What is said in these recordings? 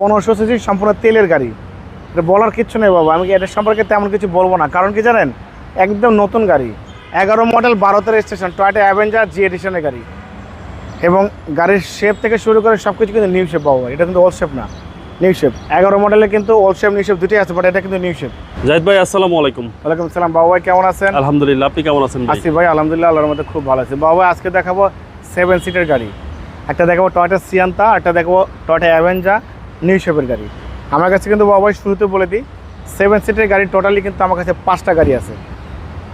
পনেরোশো সিসি সম্পূর্ণ তেলের গাড়ি। এটা বলার কিচ্ছু নেই বাবা আমি এটা সম্পর্কে তেমন কিছু বলব না। কারণ কি জানেন? একদম নতুন গাড়ি। এগারো মডেল বারোতের স্টেশন টয়টা অ্যাভেঞ্জার জি এডিশনের গাড়ি। এবং গাড়ির শেপ থেকে শুরু করে সব কিছু কিন্তু নিউ শেপ বাবা এটা কিন্তু ওল্ড শেপ না নিউ শেপ এগারো মডেলে কিন্তু ওল্ড শেপ নিউ শেপ দুটোই আছে বাট এটা কিন্তু নিউ শেপ জাহিদ ভাই আসসালামু আলাইকুম। ওয়ালাইকুম সালাম বাবা ভাই কেমন আছেন? আলহামদুলিল্লাহ আপনি কেমন আছেন ভাই? আসি ভাই আলহামদুলিল্লাহ আল্লাহর মধ্যে খুব ভালো আছে। বাবা আজকে দেখাবো সেভেন সিটের গাড়ি। একটা দেখাবো টয়টা সিয়ান্তা একটা দেখাবো টয়টা অ্যাভেঞ্জা নিউ শেপের গাড়ি। আমার কাছে কিন্তু বাবা ভাই শুরুতে বলে দিই সেভেন সিটের গাড়ি টোটালি কিন্তু আমার কাছে পাঁচটা গাড়ি আছে।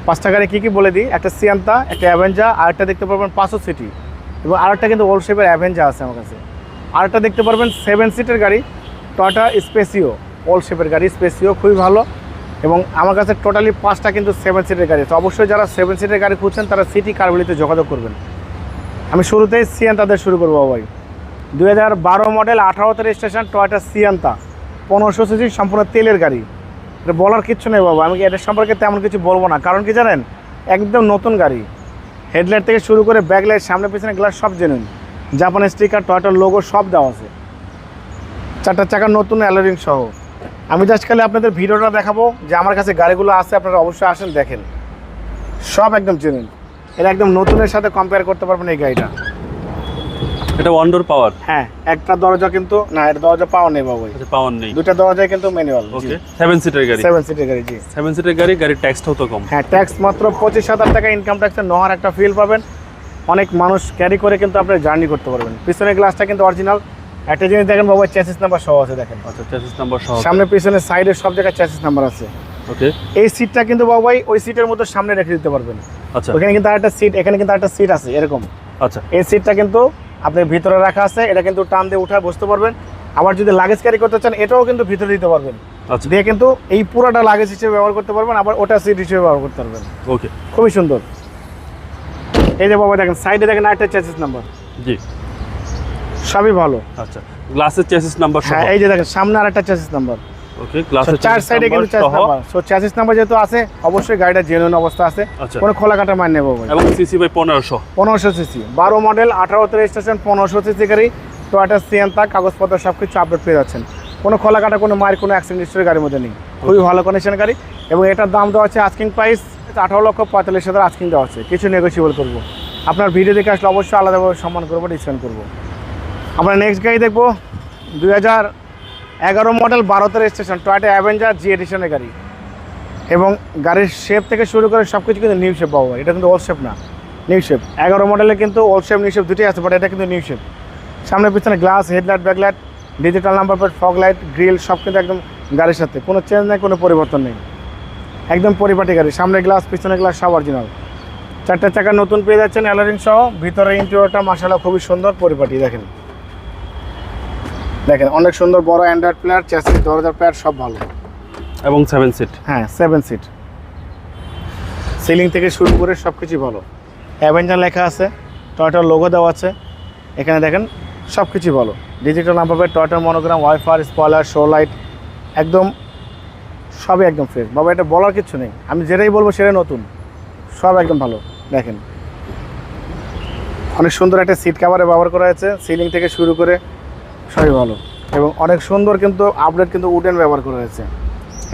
পাঁচটা গাড়ি কী কী বলে দিই? একটা সিয়ান্তা একটা অ্যাভেঞ্জা আর একটা দেখতে পারবেন পাঁচশো সিটি। এবং আরেকটা কিন্তু ওল্ড শেপের অ্যাভেঞ্জা আছে আমার কাছে। আরেকটা দেখতে পারবেন সেভেন সিটের গাড়ি টয়টা স্পেসিও ওল্ড শেপের গাড়ি স্পেসিও খুবই ভালো। এবং আমার কাছে টোটালি পাঁচটা কিন্তু সেভেন সিটের গাড়ি তো অবশ্যই যারা সেভেন সিটের গাড়ি খুঁজছেন, তারা সিটি কারগুলিতে যোগাযোগ করবেন। আমি শুরুতেই সিয়ান্তাদের শুরু করব ভাই। দুই হাজার বারো মডেল আঠারোতে রেজিস্ট্রেশন টয়টা সিয়ান্তা। পনেরোশো সিসি সম্পূর্ণ তেলের গাড়ি। এটা বলার কিচ্ছু নেই বাবা, আমি এটা সম্পর্কে তেমন কিছু বলব না। কারণ কি জানেন? একদম নতুন গাড়ি। হেডলাইট থেকে শুরু করে ব্যাকলাইট, সামনে পিছনে গ্লাস সব জেনুইন জাপানের স্টিকার, টয়টার লোগো সব দেওয়া আছে। চারটা চাকার নতুন অ্যালোরিং সহ। আমি জাস্ট খালি আপনাদের ভিডিওটা দেখাবো যে আমার কাছে গাড়িগুলো আছে, আপনারা অবশ্যই আসেন, দেখেন। সব একদম জেনুইন এটা একদম নতুনের সাথে কম্পেয়ার করতে পারবেন এই গাড়িটা। এটা ওয়ান্ডোর পাওয়ার হ্যাঁ একটা দরজা কিন্তু না এটা দরজা পাওয়া নেই বাবু। আচ্ছা পাওয়ার নেই। দুটা দরজায় কিন্তু ম্যানুয়াল ওকে সেভেন সিটের গাড়ি। সেভেন সিটের গাড়ি জি। সেভেন সিটের গাড়ি গাড়ির ট্যাক্সটাও তো কম। হ্যাঁ ট্যাক্স মাত্র পঁচিশ হাজার টাকা ইনকাম ট্যাক্সের নহর একটা ফিল পাবেন। অনেক মানুষ ক্যারি করে কিন্তু আপনি জার্নি করতে পারবেন। পিছনের গ্লাসটা কিন্তু অরিজিনাল একটা জিনিস দেখেন বাবু চ্যাসিস নাম্বার সহ আছে দেখেন। আচ্ছা চ্যাসিস নাম্বার সহ সামনে পিছনে সাইডে সব জায়গায় চ্যাসিস নাম্বার আছে। ওকে এই সিটটা কিন্তু বাবাই ওই সিটের মধ্যে সামনে রেখে দিতে পারবেন। আচ্ছা। ওখানে কিন্তু আরেকটা সিট এখানে কিন্তু একটা সিট আছে এরকম। আচ্ছা। এই সিটটা কিন্তু আপনার ভিতরে রাখা আছে এটা কিন্তু টান দিয়ে উঠায় বসতে পারবেন। আবার যদি লাগেজ ক্যারি করতে চান এটাও কিন্তু ভিতরে দিতে পারবেন। আচ্ছা। দিয়ে কিন্তু এই পুরোটা লাগেজ হিসেবে ব্যবহার করতে পারবেন আবার ওটা সিট হিসেবে ব্যবহার করতে পারবেন। ওকে খুবই সুন্দর। এই যে বাবা দেখেন সাইডে দেখেন আরেকটা চ্যাসিস নাম্বার জি। সবই ভালো। আচ্ছা গ্লাসের চেসিস নাম্বার হ্যাঁ এই যে দেখেন সামনে আরেকটা চ্যাসিস নাম্বার ওকে চার সাইডে কিন্তু চ্যাসিস সহ? নাম্বার সো চ্যাসিস নাম্বার যেহেতু আছে অবশ্যই গাড়িটা জেনুইন অবস্থা আছে। আচ্ছা। কোনো খোলা কাটা নেব এবং সিসি বাই পনেরোশো। পনেরোশো সিসি বারো মডেল আঠারোতে রেজিস্ট্রেশন পনেরোশো সিসি গাড়ি। টয়টা সিয়ান্তা কাগজপত্র সব কিছু আপডেট পেয়ে যাচ্ছেন। কোনো খোলা কাটা কোনো মায়ের কোনো অ্যাক্সিডেন্ট হিস্ট্রি গাড়ির মধ্যে নেই। খুবই ভালো কন্ডিশন গাড়ি। এবং এটার দাম দেওয়া হচ্ছে আস্কিং প্রাইস আঠারো লক্ষ পঁয়তাল্লিশ হাজার আস্কিং দেওয়া আছে কিছু নেগোসিয়েবল করব। আপনার ভিডিও দেখে আসলে অবশ্যই আলাদাভাবে সম্মান করব ডিসকাউন্ট করব। আমরা নেক্সট গাড়ি দেখব। দুই হাজার এগারো মডেল বারোতে স্টেশন টয়টা অ্যাভেঞ্জার জি এডিশনের গাড়ি। এবং গাড়ির শেপ থেকে শুরু করে সব কিছু কিন্তু নিউ শেপ পাবো এটা কিন্তু ওল্ড শেপ না নিউ শেপ এগারো মডেলে কিন্তু ওল্ড শেপ নিউ শেপ দুটোই আছে বাট এটা কিন্তু নিউ শেপ সামনে পিছনে glass headlight backlight digital number plate fog light grille সব কিন্তু একদম গাড়ির সাথে। কোনো চেঞ্জ নেই, কোনো পরিবর্তন নেই। একদম পরিপাটি গাড়ি। সামনে গ্লাস পিছনে গ্লাস সব অরিজিনাল চারটে চাকা নতুন পেয়ে যাচ্ছেন অ্যালারিং সহ। ভিতরে ইন্টেরিয়রটা মাসালা খুবই সুন্দর, পরিপাটি, দেখেন। দেখেন অনেক সুন্দর বড় অ্যান্ড্রয়েড প্লেয়ার চ্যাসিস দরজার প্লেয়ার সব ভালো। এবং সেভেন সিট হ্যাঁ সেভেন সিট সিলিং থেকে শুরু করে সব কিছুই ভালো। অ্যাভেঞ্জার লেখা আছে টয়টার লোগো দেওয়া আছে। এখানে দেখেন সব কিছুই ভালো digital number টয়টার monogram wiper spoiler show light একদম সবই একদম ফ্রেশ বাবা এটা বলার কিছু নেই। আমি যেটাই বলব সেটাই নতুন। সব একদম ভালো দেখেন। অনেক সুন্দর একটা সিট কাভারে ব্যবহার করা হয়েছে। সিলিং থেকে শুরু করে সবই ভালো। এবং অনেক সুন্দর কিন্তু আপডেট কিন্তু উডেন ব্যবহার করা হয়েছে।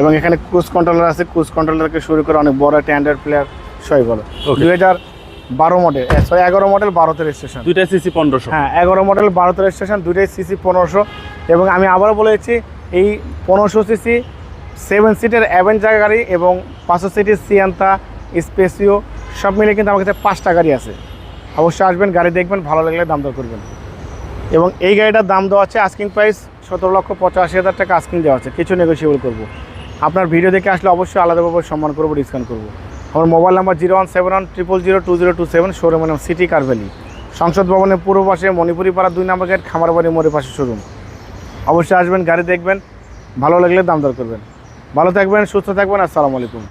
এবং এখানে ক্রুজ কন্ট্রোলার আছে ক্রুজ কন্ট্রোলারকে শুরু করে অনেক বড় একটা অ্যান্ড্রয়েড প্লেয়ার সবই ভালো. দুই হাজার বারো মডেল সরি এগারো মডেল বারোতে রেজিস্ট্রেশন দুইটা সিসি পনেরোশো। হ্যাঁ এগারো মডেল বারোতে রেজিস্ট্রেশন দুইটাই সিসি পনেরোশো। এবং আমি আবারও বলেছি এই পনেরোশো সিসি সেভেন সিটের অ্যাভেঞ্জার গাড়ি এবং পাঁচশো সিটের সিয়ান্তা স্পেসিও সব মিলে কিন্তু আমার কাছে পাঁচটা গাড়ি আছে। অবশ্যই আসবেন গাড়ি দেখবেন ভালো লাগলে দাম দর করবেন। এবং এই গাড়িটার দাম দেওয়া আছে আস্কিং প্রাইস সতেরো লক্ষ পঁচাশি হাজার টাকা আস্কিং দেওয়া আছে। কিছু নেগোসিয়েবল করব। আপনার ভিডিও দেখে আসলে অবশ্যই আলাদাভাবে সম্মান করব ডিসকাউন্ট করব। আমার mobile number zero one seven one triple zero two zero two seven showroom নাম সিটি কারভ্যালি সংসদ ভবনের পূর্ব পাশে মণিপুরি পাড়া দুই নম্বর গেট খামারবাড়ি মোড়ের পাশে শোরুম অবশ্যই আসবেন, গাড়ি দেখবেন, ভালো লাগলে দাম দর করবেন। ভালো থাকবেন, সুস্থ থাকবেন, আসসালামু আলাইকুম।